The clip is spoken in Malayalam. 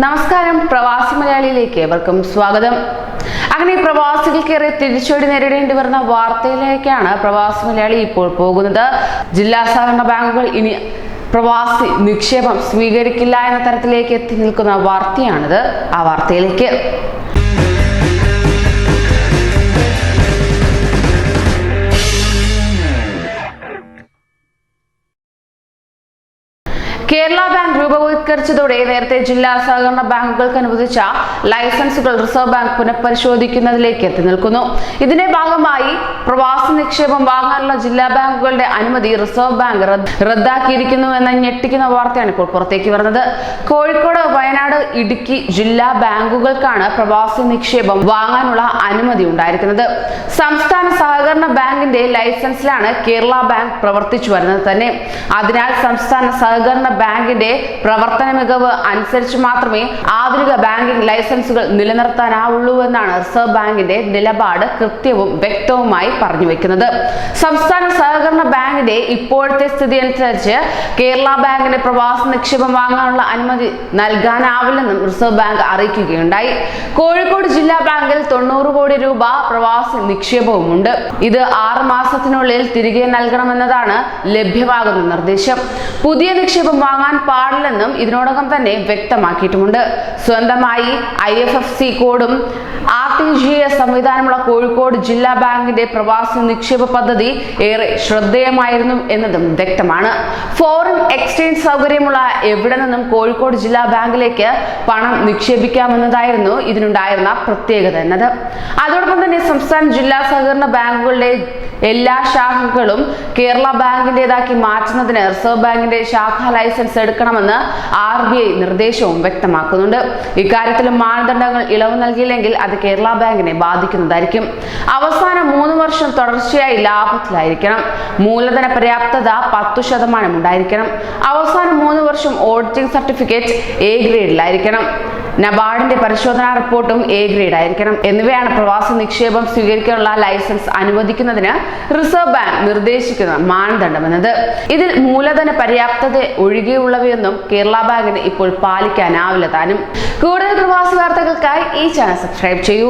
നമസ്കാരം. പ്രവാസി മലയാളിയിലേക്ക് ഏവർക്കും സ്വാഗതം. അങ്ങനെ പ്രവാസികൾക്കേറെ തിരിച്ചടി നേരിടേണ്ടി വരുന്ന വാർത്തയിലേക്കാണ് പ്രവാസി മലയാളി ഇപ്പോൾ പോകുന്നത്. ജില്ലാ സഹകരണ ബാങ്കുകൾ ഇനി പ്രവാസി നിക്ഷേപം സ്വീകരിക്കില്ല എന്ന തരത്തിലേക്ക് എത്തി നിൽക്കുന്ന വാർത്തയാണിത്. ആ വാർത്തയിലേക്ക്. കേരള ബാങ്ക് രൂപവത്കരിച്ചതോടെ നേരത്തെ ജില്ലാ സഹകരണ ബാങ്കുകൾക്ക് അനുവദിച്ച ലൈസൻസുകൾ റിസർവ് ബാങ്ക് പുനഃപരിശോധിക്കുന്നതിലേക്ക് എത്തി നിൽക്കുന്നു. ഇതിന്റെ ഭാഗമായി പ്രവാസി നിക്ഷേപം വാങ്ങാനുള്ള ജില്ലാ ബാങ്കുകളുടെ അനുമതി റിസർവ് ബാങ്ക് റദ്ദാക്കിയിരിക്കുന്നു എന്ന ഞെട്ടിക്കുന്ന വാർത്തയാണ് ഇപ്പോൾ പുറത്തേക്ക് വരുന്നത്. കോഴിക്കോട് വയനാട് ഇടുക്കി ജില്ലാ ബാങ്കുകൾക്കാണ് പ്രവാസി നിക്ഷേപം വാങ്ങാനുള്ള അനുമതി ഉണ്ടായിരിക്കുന്നത്. സംസ്ഥാന സഹകരണ ബാങ്കിന്റെ ലൈസൻസിലാണ് കേരള ബാങ്ക് പ്രവർത്തിച്ചു വരുന്നത് തന്നെ. അതിനാൽ സംസ്ഥാന സഹകരണ ബാങ്കിന്റെ പ്രവർത്തന മികവ് അനുസരിച്ച് മാത്രമേ ആധുനിക ബാങ്കിംഗ് ലൈസൻസുകൾ നിലനിർത്താനാവുള്ളൂ എന്നാണ് റിസർവ് ബാങ്കിന്റെ നിലപാട് കൃത്യവും വ്യക്തവുമായി പറഞ്ഞു വെക്കുന്നത്. സംസ്ഥാന സഹകരണ ബാങ്കിന്റെ ഇപ്പോഴത്തെ സ്ഥിതി അനുസരിച്ച് കേരള ബാങ്കിന് പ്രവാസ നിക്ഷേപം വാങ്ങാനുള്ള അനുമതി നൽകാനാവില്ലെന്നും റിസർവ് ബാങ്ക് അറിയിക്കുകയുണ്ടായി. കോഴിക്കോട് ജില്ലാ ബാങ്കിൽ തൊണ്ണൂറ് കോടി രൂപ പ്രവാസി നിക്ഷേപവുമുണ്ട്. ഇത് ആറ് മാസത്തിനുള്ളിൽ തിരികെ നൽകണമെന്നതാണ് ലഭ്യമാകുന്ന നിർദ്ദേശം. പുതിയ നിക്ഷേപം വാങ്ങാൻ പാടില്ലെന്നും ഇതിനോടകം തന്നെ വ്യക്തമാക്കിയിട്ടുമുണ്ട്. സ്വന്തമായി ഐ എഫ് എഫ് സി കോഡും ആർ ടി ജി എസ് സംവിധാനമുള്ള കോഴിക്കോട് ജില്ലാ ബാങ്കിന്റെ പ്രവാസി നിക്ഷേപ പദ്ധതി ഏറെ ശ്രദ്ധേയമായിരുന്നു എന്നതും വ്യക്തമാണ്. ഫോറിൻ എക്സ്ചേഞ്ച് സൗകര്യമുള്ള എവിടെ നിന്നും കോഴിക്കോട് ജില്ലാ ബാങ്കിലേക്ക് പണം നിക്ഷേപിക്കാമെന്നതായിരുന്നു ഇതിനുണ്ടായിരുന്ന പ്രത്യേകത എന്നത്. അതോടൊപ്പം തന്നെ സംസ്ഥാന ജില്ലാ സഹകരണ ബാങ്കുകളുടെ എല്ലാ ശാഖകളും കേരള ബാങ്കിന്റേതാക്കി മാറ്റുന്നതിന് റിസർവ് ബാങ്കിന്റെ ശാഖാ ലൈസൻസ് എടുക്കണമെന്ന് ആർ ബി ഐ നിർദ്ദേശവും വ്യക്തമാക്കുന്നുണ്ട്. ഇക്കാര്യത്തിൽ മാനദണ്ഡങ്ങൾ ഇളവ് നൽകിയില്ലെങ്കിൽ അത് കേരള ബാങ്കിനെ ബാധിക്കുന്നതായിരിക്കും. അവസാന മൂന്ന് വർഷം തുടർച്ചയായി ലാഭത്തിലായിരിക്കണം. മൂലധന പര്യാപ്തത പത്തു ശതമാനം ഉണ്ടായിരിക്കണം. അവസാന മൂന്ന് വർഷം ഓഡിറ്റിംഗ് സർട്ടിഫിക്കറ്റ് എ ഗ്രേഡിലായിരിക്കണം. നബാർഡിന്റെ പരിശോധനാ റിപ്പോർട്ടും എ ഗ്രേഡ് ആയിരിക്കണം. എന്നിവയാണ് പ്രവാസി നിക്ഷേപം സ്വീകരിക്കാനുള്ള ലൈസൻസ് അനുവദിക്കുന്നതിന് റിസർവ് ബാങ്ക് നിർദ്ദേശിക്കുന്ന മാനദണ്ഡം എന്നത് ഇതിൽ മൂലധന പര്യാപ്തത ഒഴികെയുള്ളവയൊന്നും കേരള ബാങ്കിന് ഇപ്പോൾ പാലിക്കാനാവില്ല താനും. കൂടുതൽ പ്രവാസി വാർത്തകൾക്കായി ഈ ചാനൽ സബ്സ്ക്രൈബ് ചെയ്യൂ.